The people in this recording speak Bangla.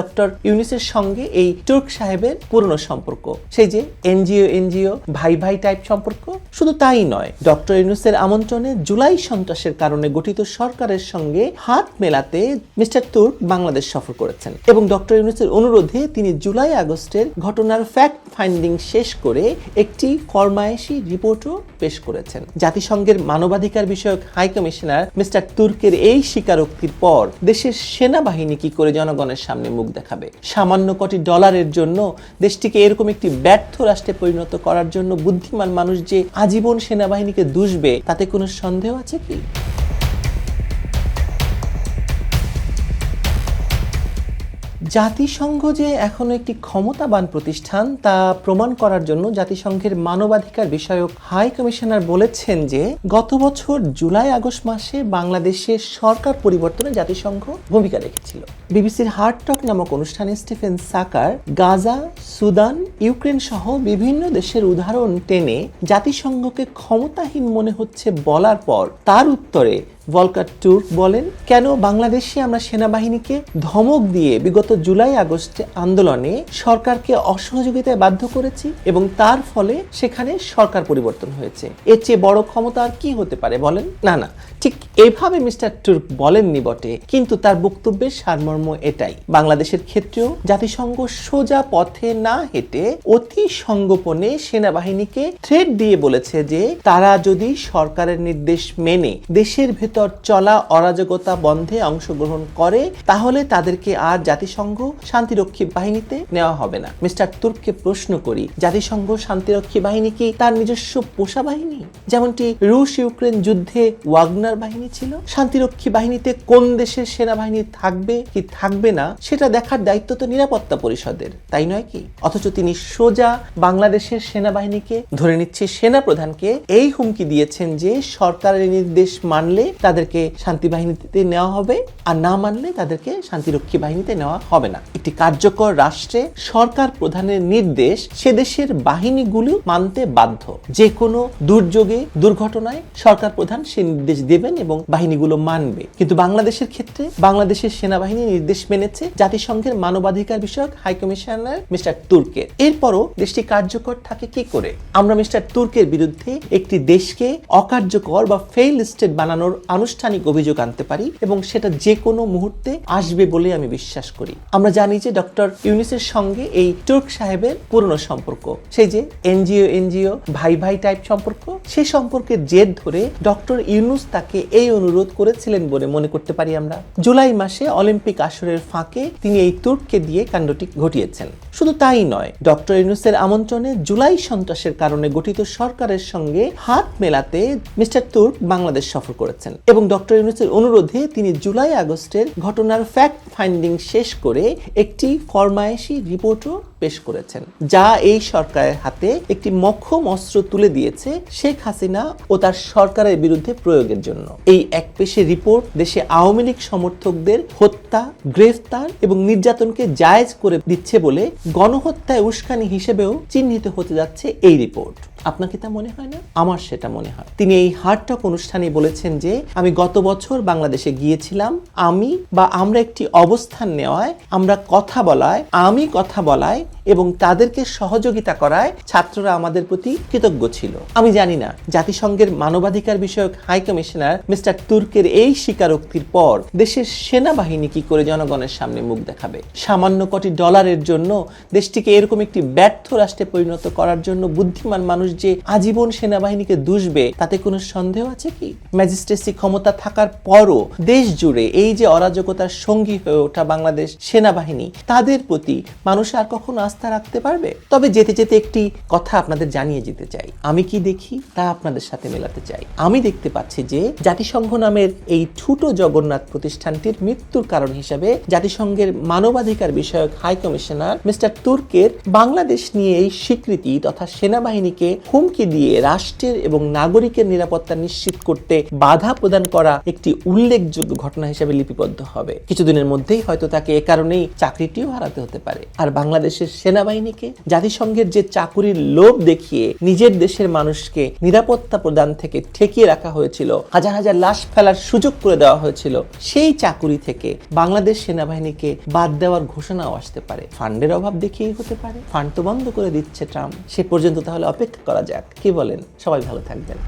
ডক্টর ইউনিসের সঙ্গে এই তুর্ক সাহেবের পুরনো সম্পর্ক। সেই যে এনজিও এনজিও, ভাই ভাই টাইপ সম্পর্ক, শুধু তাই নয়, ডক্টর ইউনুসের আমন্ত্রণে জুলাই সন্ত্রাসের কারণে গঠিত সরকারের সঙ্গে হাত মেলাতে মিস্টার তুর্ক বাংলাদেশ সফর করেছেন এবং ডক্টর ইউনুসের অনুরোধে তিনি জুলাই আগস্টের ঘটনার ফ্যাক্ট ফাইন্ডিং শেষ করে একটি ফরমায়েশি রিপোর্টও পেশ করেছেন। জাতিসংঘের মানবাধিকার বিষয়ক হাই কমিশনার মিস্টার তুর্কের এই স্বীকারোক্তির পর দেশের সেনাবাহিনী কি করে জনগণের সামনে দেখাবে। সামান্য কোটি ডলারের জন্য দেশটিকে এরকম একটি ব্যর্থ রাষ্ট্রে পরিণত করার জন্য বুদ্ধিমান মানুষ যে আজীবন সেনাবাহিনীকে দুষবে, তাতে কোনো সন্দেহ আছে কি? জাতিসংঘ যে এখনও একটি ক্ষমতাবান প্রতিষ্ঠান, তা প্রমাণ করার জন্য জাতিসংঘের মানবাধিকার বিষয়ক হাই কমিশনার বলেছেন যে, গত বছর জুলাই আগস্ট মাসে বাংলাদেশে সরকার পরিবর্তনে জাতিসংঘ ভূমিকা রেখেছিল। বিবিসির হার্ট টক নামক অনুষ্ঠানে স্টিফেন সাকার, গাজা, সুদান, ইউক্রেন সহ বিভিন্ন দেশের উদাহরণ টেনে জাতিসংঘকে ক্ষমতাহীন মনে হচ্ছে বলার পর তার উত্তরে ভলকার টুর্ক বলেন, কেন বাংলাদেশে আমরা সেনাবাহিনীকে ধমক দিয়ে বিগত জুলাই আগস্টে আন্দোলনে সরকারকে অসহযোগিতায় বাধ্য করেছি এবং তার ফলে সেখানে সরকার পরিবর্তন হয়েছে। এর চেয়ে বড় ক্ষমতা আর কি হতে পারে বলেন? না না ঠিক এভাবে মিস্টার টুর্ক বলেননি বটে, কিন্তু তার বক্তব্যের সারমর্ম এটাই। বাংলাদেশের ক্ষেত্রেও জাতিসংঘ সোজা পথে না হেঁটে অতি সঙ্গোপনে সেনাবাহিনীকে থ্রেড দিয়ে বলেছে যে তারা যদি সরকারের নির্দেশ মেনে দেশের ভেতর চলা অরাজকতা বন্ধে অংশগ্রহণ করে, তাহলে তাদেরকে আর জাতিসংঘ শান্তিরক্ষী বাহিনীতে নেওয়া হবে না। মিস্টার তুর্ককে প্রশ্ন করি, জাতিসংঘ শান্তিরক্ষী বাহিনী কি তার নিজস্ব পোষা বাহিনী? যেমনটি রুশ ইউক্রেন যুদ্ধে ওয়াগনার বাহিনী ছিল? শান্তিরক্ষী বাহিনীতে কোন দেশের সেনাবাহিনী থাকবে, কি থাকবে না, সেটা দেখার দায়িত্ব তো নিরাপত্তা পরিষদের, তাই নয় কি? অথচ তিনি সোজা বাংলাদেশের সেনাবাহিনীকে, ধরে নিচ্ছে সেনা প্রধানকে এই হুমকি দিয়েছেন যে সরকারের নির্দেশ মানলে তাদেরকে শান্তি বাহিনীতে নেওয়া হবে, আর না মানলে তাদেরকে শান্তিরক্ষী বাহিনীতে নেওয়া হবে না। একটি কার্যকর রাষ্ট্রে সরকার প্রধানের নির্দেশ সে দেশের বাহিনীগুলো মানতে বাধ্য। যে কোনো দুর্যোগে, দুর্ঘটনায় সরকার প্রধান সে নির্দেশ দেবেন এবং বাহিনীগুলো মানবে। কিন্তু বাংলাদেশের ক্ষেত্রে বাংলাদেশের সেনাবাহিনী নির্দেশ মেনেছে জাতিসংঘের মানবাধিকার বিষয়ক হাই কমিশনার মিস্টার তুর্কের এরপরও দেশটি কার্যকর থাকে কি করে? আমরা মিস্টার তুর্কের বিরুদ্ধে একটি দেশকে অকার্যকর বা ফেইল স্টেট বানানোর আনুষ্ঠানিক অভিযোগ আনতে পারি এবং সেটা যে কোনো মুহূর্তে আসবে বলে আমি বিশ্বাস করি। আমরা জানি যে ডক্টর ইউনিসের সঙ্গে এই তুর্ক সাহেবের পুরনো সম্পর্ক। সেই যে এনজিও এনজিও, ভাই ভাই টাইপ সম্পর্ক সেই সম্পর্কের জেদ ধরে ডক্টর ইউনুস তাকে এই অনুরোধ করেছিলেন বলে মনে করতে পারি আমরা। জুলাই মাসে অলিম্পিক আসরের ফাঁকে তিনি এই তুর্ককে দিয়ে কাণ্ডটি ঘটিয়েছেন। শুধু তাই নয়, ডক্টর ইউনুসের আমন্ত্রণে জুলাই সন্ত্রাসের কারণে গঠিত সরকারের সঙ্গে হাত মেলাতে মিস্টার তুর্ক বাংলাদেশ সফর করেছেন এবং ডক্টর ইউনুসের অনুরোধে তিনি জুলাই আগস্টের ঘটনার ফ্যাক্ট ফাইন্ডিং শেষ করে একটি ফরমায়েশি রিপোর্টও পেশ করেছেন, যা এই সরকারের হাতে একটি মক্ষম অস্ত্র তুলে দিয়েছে শেখ হাসিনা ও তার সরকারের বিরুদ্ধে প্রয়োগের জন্য। এই এক পেশে রিপোর্ট দেশে আওয়ামী লীগ সমর্থকদের হত্যা, গ্রেফতার এবং নির্যাতনকে জায়েজ করে দিচ্ছে বলে গণহত্যায় উস্কানি হিসেবেও চিহ্নিত হতে যাচ্ছে এই রিপোর্ট। আপনাকে তা মনে হয় না? আমার সেটা মনে হয়। তিনি এই হার্টটক অনুষ্ঠানে বলেছেন যে, আমি গত বছর বাংলাদেশে গিয়েছিলাম, আমি বা আমরা একটি অবস্থান নেওয়ায়, আমরা কথা বলায়, আমি কথা বলায় এবং তাদেরকে সহযোগিতা করায় ছাত্ররা আমাদের প্রতি কৃতজ্ঞ ছিল। আমি জানি না, জাতিসংঘের মানবাধিকার বিষয়ক হাই কমিশনার মিস্টার তুর্কের এই স্বীকারোক্তির পর দেশের সেনাবাহিনী কি করে জনগণের সামনে মুখ দেখাবে? সামান্য কোটি ডলারের জন্য দেশটিকে এরকম একটি ব্যর্থ রাষ্ট্রে পরিণত করার জন্য বুদ্ধিমান মানুষ যে আজীবন সেনাবাহিনীকে দুষবে, তাতে কোনো সন্দেহ আছে কি? ম্যাজিস্ট্রেসি ক্ষমতা থাকার পরও দেশ জুড়ে এই যে অরাজকতার সঙ্গী হয়ে ওঠা বাংলাদেশ সেনাবাহিনী, তাদের প্রতি মানুষ আর কখনো আস্থা রাখতে পারবে? তবে যেতে যেতে একটি কথা আপনাদের জানিয়ে যেতে চাই। আমি কি দেখি? তা আপনাদের সাথে মেলাতে চাই। আমি দেখতে পাচ্ছি যে জাতিসংঘ নামের এই ঠুটো জগন্নাথ প্রতিষ্ঠানটির মৃত্যুর কারণ হিসাবে জাতিসংঘের মানবাধিকার বিষয়ক হাই কমিশনার মিস্টার তুর্কের বাংলাদেশ নিয়ে এই স্বীকৃতি তথা সেনাবাহিনীকে হুমকি দিয়ে রাষ্ট্রের এবং নাগরিকের নিরাপত্তা নিশ্চিত করতে বাধা প্রদান করা একটি উল্লেখযোগ্য ঘটনা হিসেবে লিপিবদ্ধ হবে। কিছুদিনের মধ্যেই হয়তো তাকে এ কারণেই চাকরিটিও হারাতে হতে পারে। আর বাংলাদেশের সেনাবাহিনীকে জাতিসংঘের যে চাকুরির লোভ দেখিয়ে নিজের দেশের মানুষকে নিরাপত্তা প্রদান থেকে ঠেকিয়ে রাখা হয়েছিল, হাজার হাজার লাশ ফেলার সুযোগ করে দেওয়া হয়েছিল, সেই চাকুরি থেকে বাংলাদেশ সেনাবাহিনীকে বাদ দেওয়ার ঘোষণাও আসতে পারে। ফান্ডের অভাব দেখিয়েই হতে পারে। ফান্ড তো বন্ধ করে দিচ্ছে ট্রাম্প। সে পর্যন্ত তাহলে অপেক্ষা করা যাক। কি বলেন? সবাই ভালো থাকবেন।